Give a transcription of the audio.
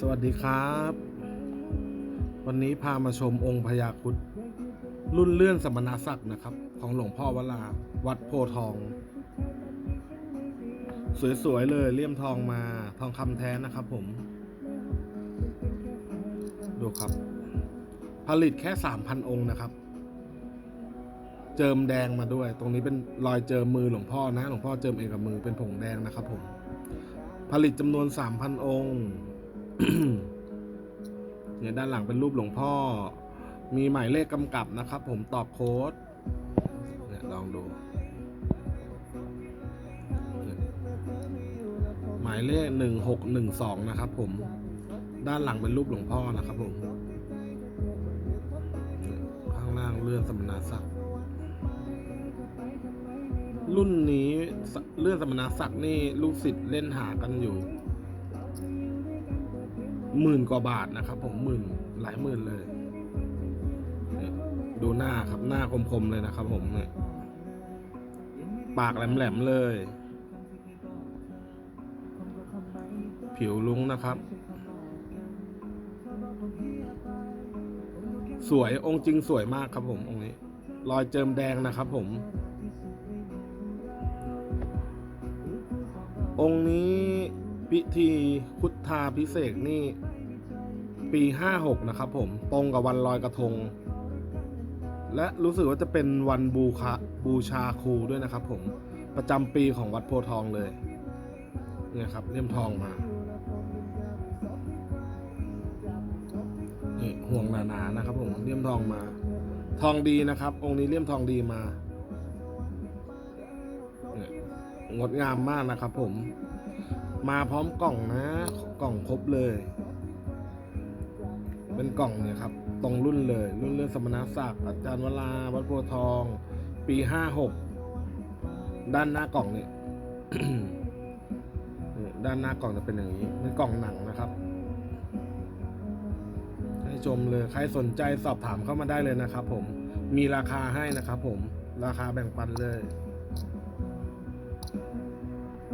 สวัสดีครับ วันนี้พามาชมองค์พญาคุดรุ่นเลื่อนสมณศักดิ์นะครับ ของหลวงพ่อวลาวัดโพทอง สวยๆเลยเลี่ยมทองมาทองคำแท้นะครับผม ดูครับ ผลิตแค่3,000องค์นะครับ เจิมแดงมาด้วย ตรงนี้เป็นรอยเจิมมือหลวงพ่อนะ หลวงพ่อเจิมเองกับมือเป็นผงแดงนะครับผม ผลิตจำนวน 3,000 องค์ เนี่ยด้านหลังเป็นรูปหลวงพ่อ มีหมายเลขกำกับนะครับ ผมตอกโค้ดเนี่ยลองดู หมายเลขหนึ่งหกหนึ่งสองนะครับ ผม ด้านหลังเป็นรูปหลวงพ่อนะครับผมข้างล่างเลื่อนสมณศักดิ์รุ่นนี้เลื่อนสมณศักดิ์นี่ลูกศิษย์เล่นหากันอยู่ หมื่นกว่าบาทนะครับผมหมื่นหลายหมื่นเลย ดูหน้าครับหน้าคมๆเลยนะครับผมเนี่ยปากแหลมๆเลย ผิวลุ้งนะครับ สวยองค์จริงสวยมากครับผมองค์นี้ รอยเจิมแดงนะครับผม องค์นี้ พิธีพุทธาพิเศษนี่ ปีห้าหกนะครับผมตรงกับวันลอยกระทง และรู้สึกว่าจะเป็นวันบูคาบูชาครูด้วยนะครับผมประจำปีของวัดโพทองเลยเนี่ยครับเลี่ยมทองมานี่ห่วงหนาๆนะครับผมเลี่ยมทองมา ทองดีนะครับ องค์นี้เลี่ยมทองดีมาเนี่ยงดงามมากนะครับผม มาพร้อมกล่องนะ กล่องครบเลย เป็นกล่องเนี่ยครับ ตรงรุ่นเลย รุ่นเรื่องสมณศักดิ์อาจารย์วลาวัดโพธทอง ปีห้าหกด้านหน้ากล่องนี่ยเนี่ยด้านหน้ากล่องจะเป็นอย่างนี้เป็นกล่องหนังนะครับ ให้ชมเลย ใครสนใจสอบถามเข้ามาได้เลยนะครับ ผมมีราคาให้นะครับ ผมราคาแบ่งปันเลย